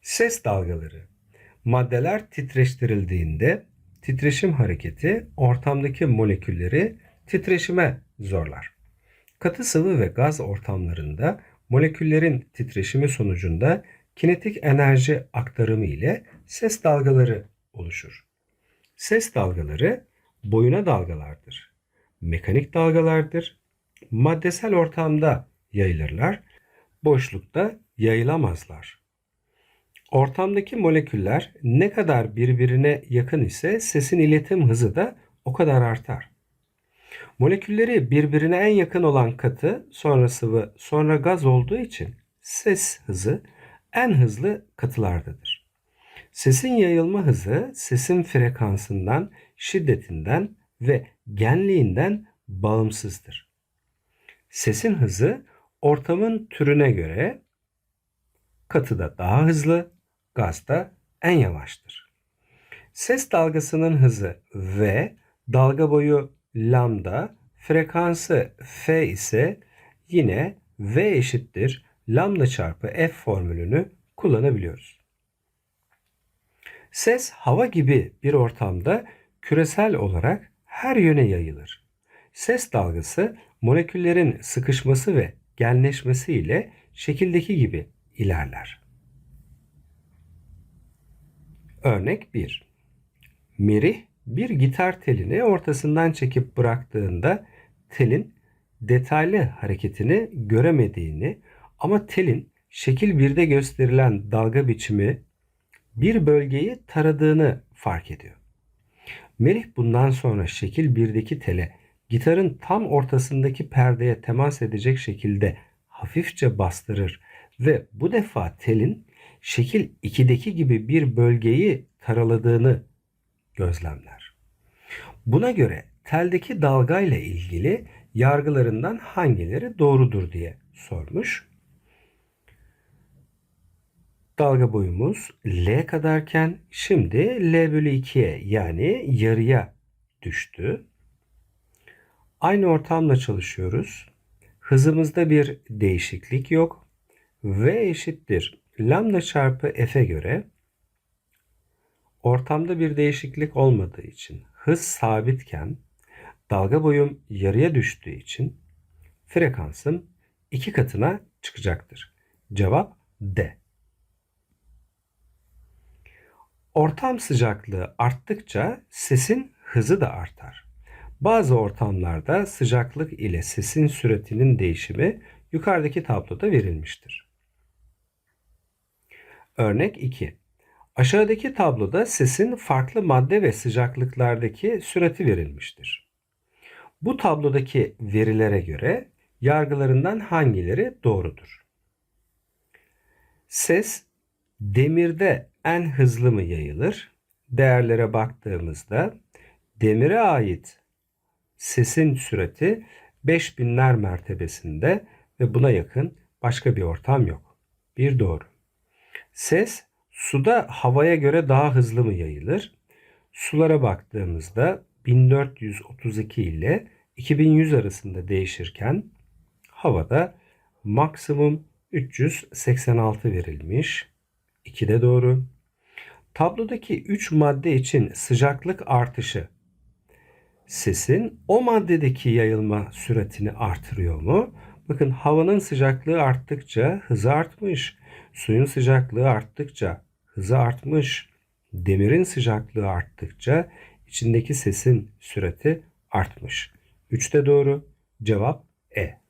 Ses dalgaları. Maddeler titreştirildiğinde titreşim hareketi ortamdaki molekülleri titreşime zorlar. Katı sıvı ve gaz ortamlarında moleküllerin titreşimi sonucunda kinetik enerji aktarımı ile ses dalgaları oluşur. Ses dalgaları boyuna dalgalardır. Mekanik dalgalardır. Maddesel ortamda yayılırlar. Boşlukta yayılamazlar. Ortamdaki moleküller ne kadar birbirine yakın ise sesin iletim hızı da o kadar artar. Molekülleri birbirine en yakın olan katı, sonra sıvı, sonra gaz olduğu için ses hızı en hızlı katılardadır. Sesin yayılma hızı sesin frekansından, şiddetinden ve genliğinden bağımsızdır. Sesin hızı ortamın türüne göre katıda daha hızlı, gazda en yavaştır. Ses dalgasının hızı v, dalga boyu lambda, frekansı f ise yine v eşittir lambda çarpı f formülünü kullanabiliyoruz. Ses hava gibi bir ortamda küresel olarak her yöne yayılır. Ses dalgası moleküllerin sıkışması ve genleşmesi ile şekildeki gibi ilerler. Örnek 1. Merih bir gitar telini ortasından çekip bıraktığında telin detaylı hareketini göremediğini ama telin şekil 1'de gösterilen dalga biçimi bir bölgeyi taradığını fark ediyor. Melih bundan sonra şekil 1'deki tele gitarın tam ortasındaki perdeye temas edecek şekilde hafifçe bastırır ve bu defa telin şekil 2'deki gibi bir bölgeyi taraladığını gözlemler. Buna göre teldeki dalga ile ilgili yargılarından hangileri doğrudur diye sormuş. Dalga boyumuz L kadarken şimdi L bölü 2'ye yani yarıya düştü. Aynı ortamla çalışıyoruz. Hızımızda bir değişiklik yok. V eşittir lambda çarpı F'e göre ortamda bir değişiklik olmadığı için hız sabitken dalga boyum yarıya düştüğü için frekansım iki katına çıkacaktır. Cevap D. Ortam sıcaklığı arttıkça sesin hızı da artar. Bazı ortamlarda sıcaklık ile sesin süratinin değişimi yukarıdaki tabloda verilmiştir. Örnek 2. Aşağıdaki tabloda sesin farklı madde ve sıcaklıklardaki sürati verilmiştir. Bu tablodaki verilere göre yargılarından hangileri doğrudur? Ses demirde en hızlı mı yayılır? Değerlere baktığımızda demire ait sesin sürati 5000'ler mertebesinde ve buna yakın başka bir ortam yok. Bir doğru. Ses suda havaya göre daha hızlı mı yayılır? Sulara baktığımızda 1432 ile 2100 arasında değişirken havada maksimum 386 verilmiş. 2 de doğru. Tablodaki 3 madde için sıcaklık artışı sesin o maddedeki yayılma süratini artırıyor mu? Bakın havanın sıcaklığı arttıkça hızı artmış. Suyun sıcaklığı arttıkça hızı artmış. Demirin sıcaklığı arttıkça içindeki sesin sürati artmış. 3'te doğru. Cevap E.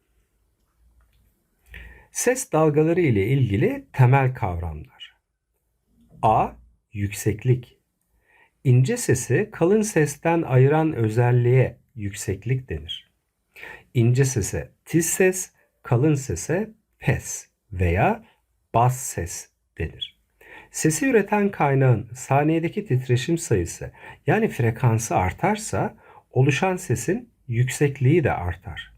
Ses dalgaları ile ilgili temel kavramlar. A. Yükseklik. İnce sesi kalın sesten ayıran özelliğe yükseklik denir. İnce sese tiz ses, kalın sese pes veya bas ses denir. Sesi üreten kaynağın saniyedeki titreşim sayısı yani frekansı artarsa oluşan sesin yüksekliği de artar.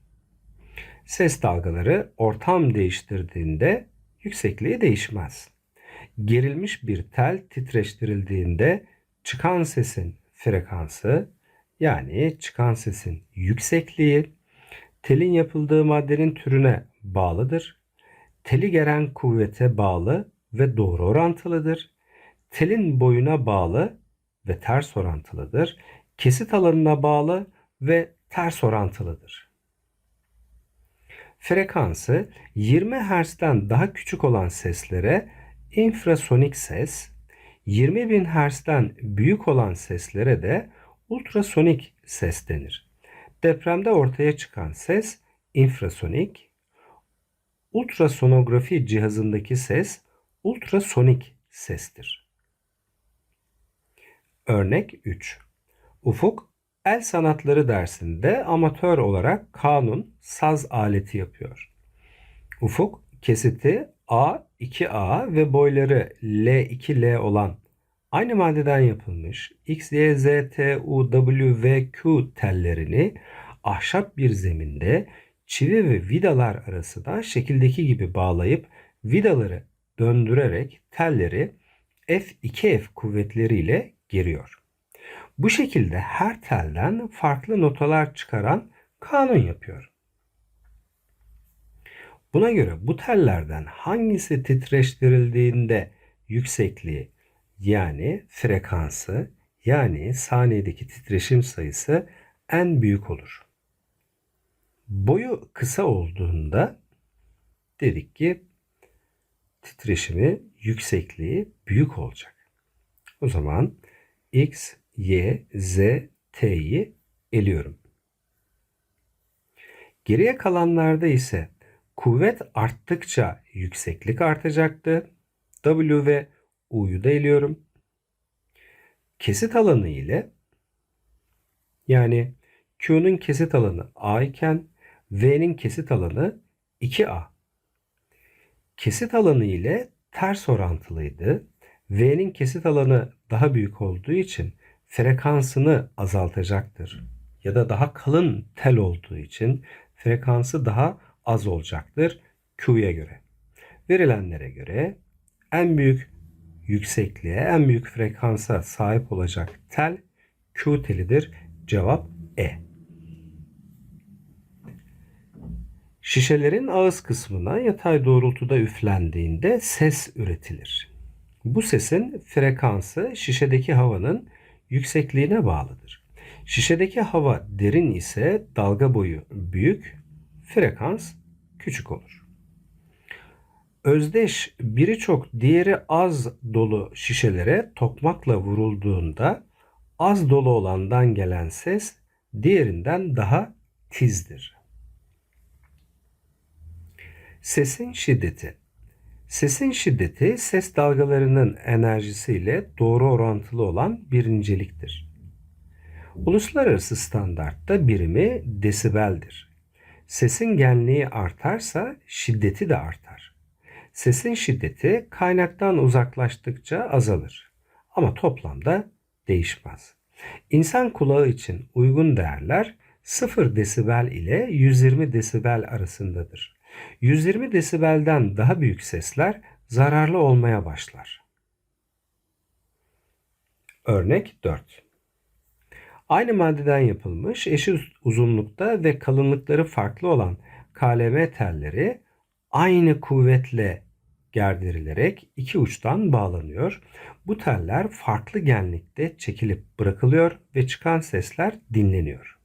Ses dalgaları ortam değiştirdiğinde yüksekliği değişmez. Gerilmiş bir tel titreştirildiğinde çıkan sesin frekansı yani çıkan sesin yüksekliği telin yapıldığı maddenin türüne bağlıdır. Teli geren kuvvete bağlı ve doğru orantılıdır. Telin boyuna bağlı ve ters orantılıdır. Kesit alanına bağlı ve ters orantılıdır. Frekansı 20 Hz'den daha küçük olan seslere infrasonik ses, 20.000 Hz'den büyük olan seslere de ultrasonik ses denir. Depremde ortaya çıkan ses infrasonik, ultrasonografi cihazındaki ses ultrasonik sestir. Örnek 3. Ufuk el sanatları dersinde amatör olarak kanun saz aleti yapıyor. Ufuk kesiti A, 2A ve boyları L2L olan aynı maddeden yapılmış X, tellerini ahşap bir zeminde çivi ve vidalar arasında şekildeki gibi bağlayıp vidaları döndürerek telleri F2F kuvvetleriyle geriyor. Bu şekilde her telden farklı notalar çıkaran kanun yapıyor. Buna göre bu tellerden hangisi titreştirildiğinde yüksekliği yani frekansı yani saniyedeki titreşim sayısı en büyük olur. Boyu kısa olduğunda dedik ki titreşimi yüksekliği büyük olacak. O zaman x, y, z, t'yi eliyorum. Geriye kalanlarda ise kuvvet arttıkça yükseklik artacaktı. W ve U'yu da eliyorum. Kesit alanı ile yani Q'nun kesit alanı A iken V'nin kesit alanı 2A. Kesit alanı ile ters orantılıydı. V'nin kesit alanı daha büyük olduğu için frekansını azaltacaktır. Ya da daha kalın tel olduğu için frekansı daha az olacaktır Q'ya göre. Verilenlere göre en büyük yüksekliğe, en büyük frekansa sahip olacak tel Q telidir. Cevap E. Şişelerin ağız kısmına yatay doğrultuda üflendiğinde ses üretilir. Bu sesin frekansı şişedeki havanın yüksekliğine bağlıdır. Şişedeki hava derin ise dalga boyu büyük, frekans küçük olur. Özdeş biri çok diğeri az dolu şişelere tokmakla vurulduğunda az dolu olandan gelen ses diğerinden daha tizdir. Sesin şiddeti Sesin şiddeti ses dalgalarının enerjisiyle doğru orantılı olan bir niceliktir. Uluslararası standartta birimi desibeldir. Sesin genliği artarsa şiddeti de artar. Sesin şiddeti kaynaktan uzaklaştıkça azalır ama toplamda değişmez. İnsan kulağı için uygun değerler 0 desibel ile 120 desibel arasındadır. 120 desibelden daha büyük sesler zararlı olmaya başlar. Örnek 4. Aynı maddeden yapılmış eşit uzunlukta ve kalınlıkları farklı olan KLM telleri aynı kuvvetle gerdirilerek iki uçtan bağlanıyor. Bu teller farklı genlikte çekilip bırakılıyor ve çıkan sesler dinleniyor.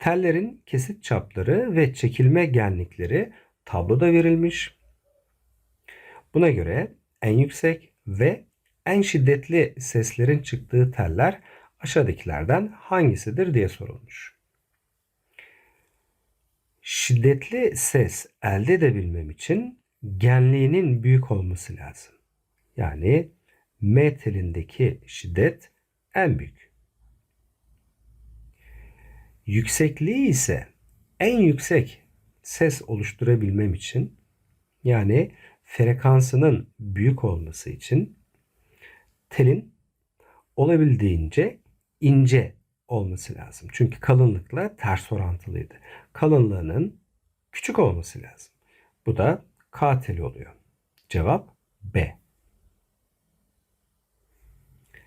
Tellerin kesit çapları ve çekilme genlikleri tabloda verilmiş. Buna göre en yüksek ve en şiddetli seslerin çıktığı teller aşağıdakilerden hangisidir diye sorulmuş. Şiddetli ses elde edebilmem için genliğinin büyük olması lazım. Yani M telindeki şiddet en büyük. Yüksekliği ise en yüksek ses oluşturabilmem için yani frekansının büyük olması için telin olabildiğince ince olması lazım. Çünkü kalınlıkla ters orantılıydı. Kalınlığının küçük olması lazım. Bu da K teli oluyor. Cevap B.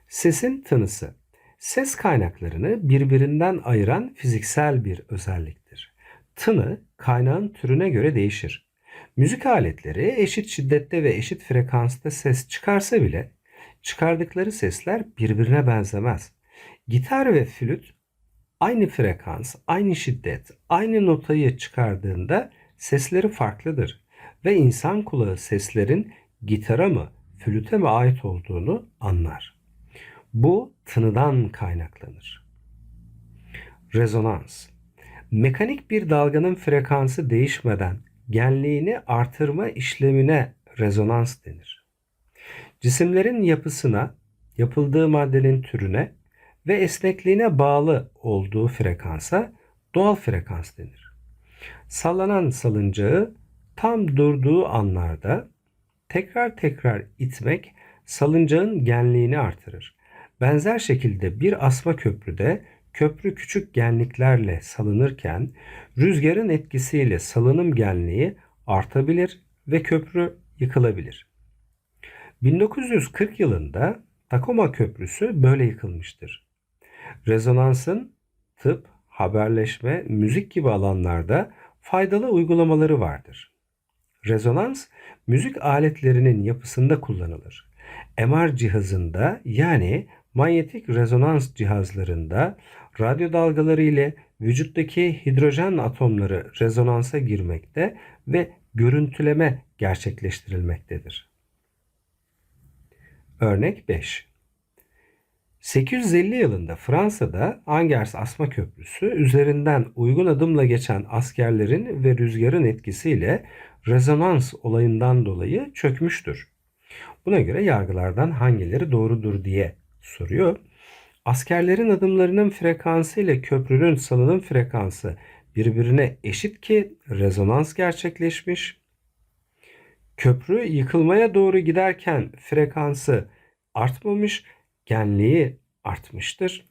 Sesin tınısı Ses kaynaklarını birbirinden ayıran fiziksel bir özelliktir. Tını kaynağın türüne göre değişir. Müzik aletleri eşit şiddette ve eşit frekansta ses çıkarsa bile çıkardıkları sesler birbirine benzemez. Gitar ve flüt aynı frekans, aynı şiddet, aynı notayı çıkardığında sesleri farklıdır ve insan kulağı seslerin gitara mı, flüte mi ait olduğunu anlar. Bu tınıdan kaynaklanır. Rezonans Mekanik bir dalganın frekansı değişmeden genliğini artırma işlemine rezonans denir. Cisimlerin yapısına, yapıldığı maddenin türüne ve esnekliğine bağlı olduğu frekansa doğal frekans denir. Sallanan salıncağı tam durduğu anlarda tekrar tekrar itmek salıncağın genliğini artırır. Benzer şekilde bir asma köprüde köprü küçük genliklerle salınırken rüzgarın etkisiyle salınım genliği artabilir ve köprü yıkılabilir. 1940 yılında Takoma Köprüsü böyle yıkılmıştır. Rezonansın tıp, haberleşme, müzik gibi alanlarda faydalı uygulamaları vardır. Rezonans, müzik aletlerinin yapısında kullanılır. MR cihazında yani manyetik rezonans cihazlarında radyo dalgaları ile vücuttaki hidrojen atomları rezonansa girmekte ve görüntüleme gerçekleştirilmektedir. Örnek 5. 850 yılında Fransa'da Angers Asma Köprüsü üzerinden uygun adımla geçen askerlerin ve rüzgarın etkisiyle rezonans olayından dolayı çökmüştür. Buna göre yargılardan hangileri doğrudur diye soruyor. Askerlerin adımlarının frekansı ile köprünün salınım frekansı birbirine eşit ki rezonans gerçekleşmiş. Köprü yıkılmaya doğru giderken frekansı artmamış, genliği artmıştır.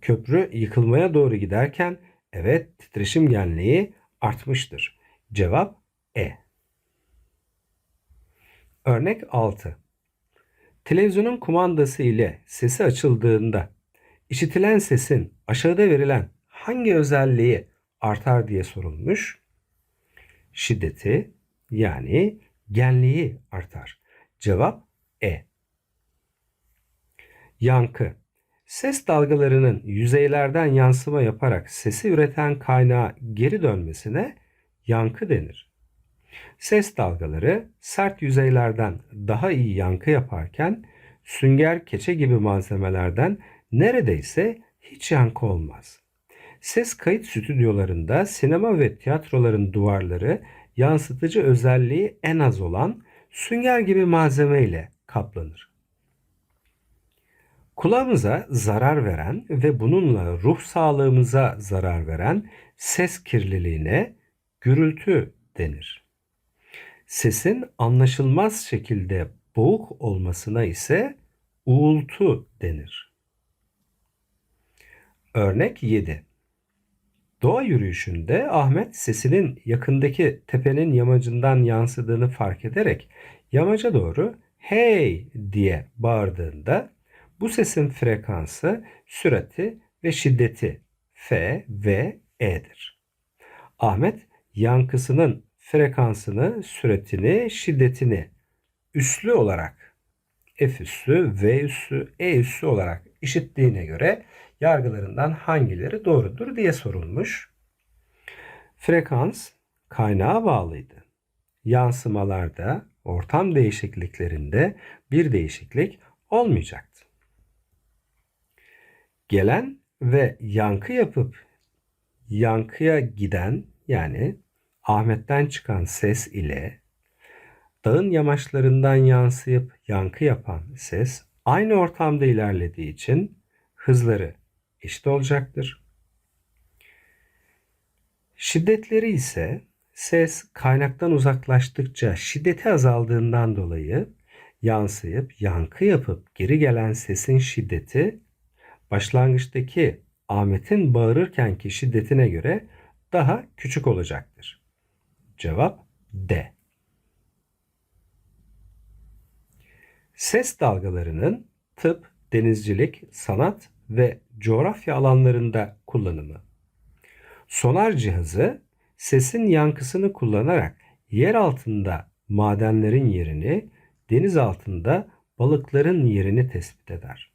Köprü yıkılmaya doğru giderken evet titreşim genliği artmıştır. Cevap E. Örnek 6. Televizyonun kumandası ile sesi açıldığında işitilen sesin aşağıda verilen hangi özelliği artar diye sorulmuş. Şiddeti yani genliği artar. Cevap E. Yankı Ses dalgalarının yüzeylerden yansıma yaparak sesi üreten kaynağa geri dönmesine yankı denir. Ses dalgaları sert yüzeylerden daha iyi yankı yaparken sünger keçe gibi malzemelerden neredeyse hiç yankı olmaz. Ses kayıt stüdyolarında sinema ve tiyatroların duvarları yansıtıcı özelliği en az olan sünger gibi malzeme ile kaplanır. Kulağımıza zarar veren ve bununla ruh sağlığımıza zarar veren ses kirliliğine gürültü denir. Sesin anlaşılmaz şekilde boğuk olmasına ise uğultu denir. Örnek 7. Doğa yürüyüşünde Ahmet sesinin yakındaki tepenin yamacından yansıdığını fark ederek yamaca doğru hey diye bağırdığında bu sesin frekansı, sürati ve şiddeti F ve E'dir. Ahmet yankısının frekansını, süratini, şiddetini üslü olarak F üssü, V üssü, E üssü olarak işittiğine göre yargılarından hangileri doğrudur diye sorulmuş. Frekans kaynağa bağlıydı. Yansımalarda, ortam değişikliklerinde bir değişiklik olmayacaktı. Gelen ve yankı yapıp yankıya giden yani Ahmet'ten çıkan ses ile dağın yamaçlarından yansıyıp yankı yapan ses aynı ortamda ilerlediği için hızları eşit olacaktır. Şiddetleri ise ses kaynaktan uzaklaştıkça şiddeti azaldığından dolayı yansıyıp yankı yapıp geri gelen sesin şiddeti başlangıçtaki Ahmet'in bağırırkenki şiddetine göre daha küçük olacaktır. Cevap D. Ses dalgalarının tıp, denizcilik, sanat ve coğrafya alanlarında kullanımı. Sonar cihazı sesin yankısını kullanarak yer altında madenlerin yerini, deniz altında balıkların yerini tespit eder.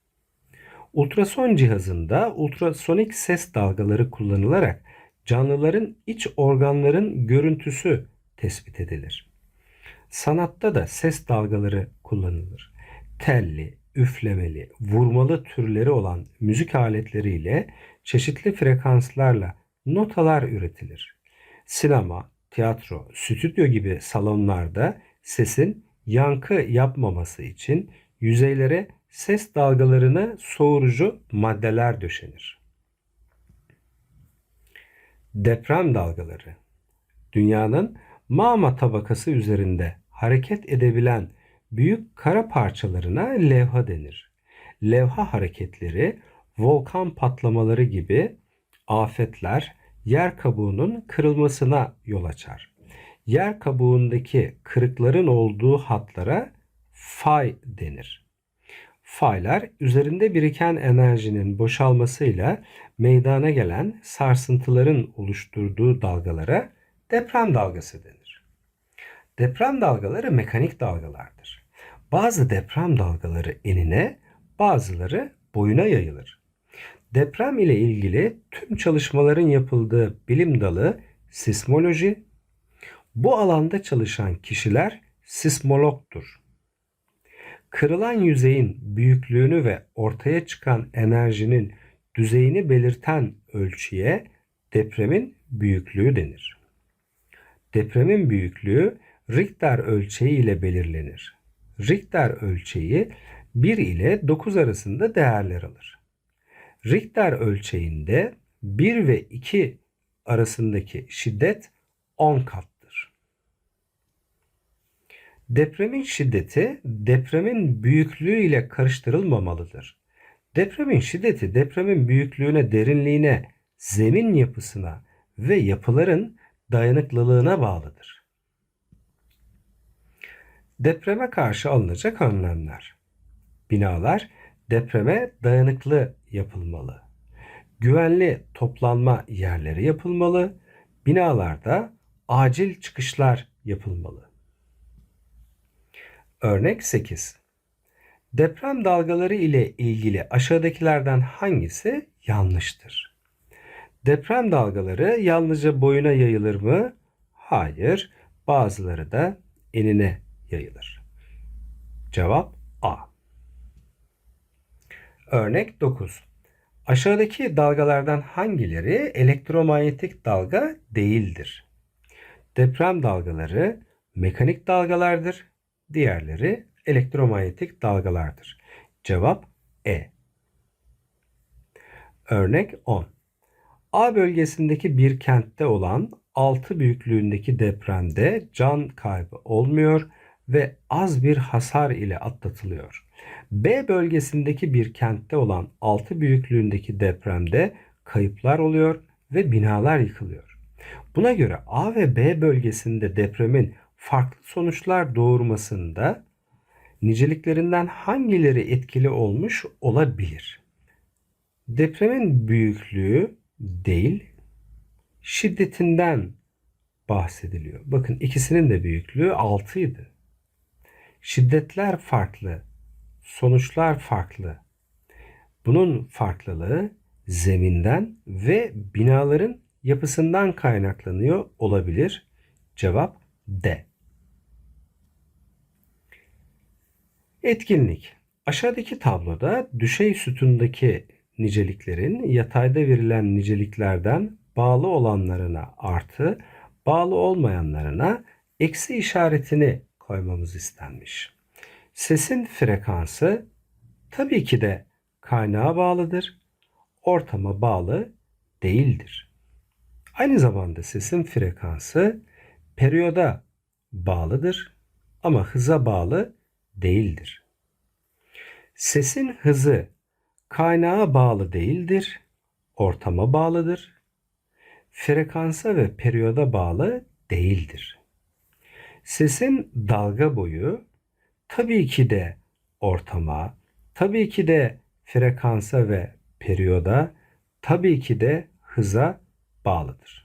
Ultrason cihazında ultrasonik ses dalgaları kullanılarak canlıların iç organların görüntüsü tespit edilir. Sanatta da ses dalgaları kullanılır. Telli, üflemeli, vurmalı türleri olan müzik aletleriyle çeşitli frekanslarla notalar üretilir. Sinema, tiyatro, stüdyo gibi salonlarda sesin yankı yapmaması için yüzeylere ses dalgalarını soğurucu maddeler döşenir. Deprem dalgaları Dünyanın mağma tabakası üzerinde hareket edebilen büyük kara parçalarına levha denir. Levha hareketleri volkan patlamaları gibi afetler yer kabuğunun kırılmasına yol açar. Yer kabuğundaki kırıkların olduğu hatlara fay denir. Faylar üzerinde biriken enerjinin boşalmasıyla meydana gelen sarsıntıların oluşturduğu dalgalara deprem dalgası denir. Deprem dalgaları mekanik dalgalardır. Bazı deprem dalgaları enine, bazıları boyuna yayılır. Deprem ile ilgili tüm çalışmaların yapıldığı bilim dalı sismoloji. Bu alanda çalışan kişiler sismologtur. Kırılan yüzeyin büyüklüğünü ve ortaya çıkan enerjinin düzeyini belirten ölçüye depremin büyüklüğü denir. Depremin büyüklüğü Richter ölçeği ile belirlenir. Richter ölçeği 1 ile 9 arasında değerler alır. Richter ölçeğinde 1 ve 2 arasındaki şiddet 10 kattır. Depremin şiddeti depremin büyüklüğü ile karıştırılmamalıdır. Depremin şiddeti depremin büyüklüğüne, derinliğine, zemin yapısına ve yapıların dayanıklılığına bağlıdır. Depreme karşı alınacak önlemler. Binalar depreme dayanıklı yapılmalı. Güvenli toplanma yerleri yapılmalı. Binalarda acil çıkışlar yapılmalı. Örnek 8. Deprem dalgaları ile ilgili aşağıdakilerden hangisi yanlıştır? Deprem dalgaları yalnızca boyuna yayılır mı? Hayır. Bazıları da enine yayılır. Cevap A. Örnek 9. Aşağıdaki dalgalardan hangileri elektromanyetik dalga değildir? Deprem dalgaları mekanik dalgalardır. Diğerleri elektromanyetik dalgalardır. Cevap E. Örnek 10. A bölgesindeki bir kentte olan 6 büyüklüğündeki depremde can kaybı olmuyor ve az bir hasar ile atlatılıyor. B bölgesindeki bir kentte olan 6 büyüklüğündeki depremde kayıplar oluyor ve binalar yıkılıyor. Buna göre A ve B bölgesinde depremin farklı sonuçlar doğurmasında niceliklerinden hangileri etkili olmuş olabilir? Depremin büyüklüğü değil, şiddetinden bahsediliyor. Bakın ikisinin de büyüklüğü 6 idi. Şiddetler farklı, sonuçlar farklı. Bunun farklılığı zeminden ve binaların yapısından kaynaklanıyor olabilir. Cevap D. Etkinlik. Aşağıdaki tabloda düşey sütundaki niceliklerin yatayda verilen niceliklerden bağlı olanlarına artı, bağlı olmayanlarına eksi işaretini koymamız istenmiş. Sesin frekansı tabii ki de kaynağa bağlıdır. Ortama bağlı değildir. Aynı zamanda sesin frekansı periyoda bağlıdır ama hıza bağlı değildir. Sesin hızı kaynağa bağlı değildir, ortama bağlıdır. Frekansa ve periyoda bağlı değildir. Sesin dalga boyu tabii ki de ortama, tabii ki de frekansa ve periyoda, tabii ki de hıza bağlıdır.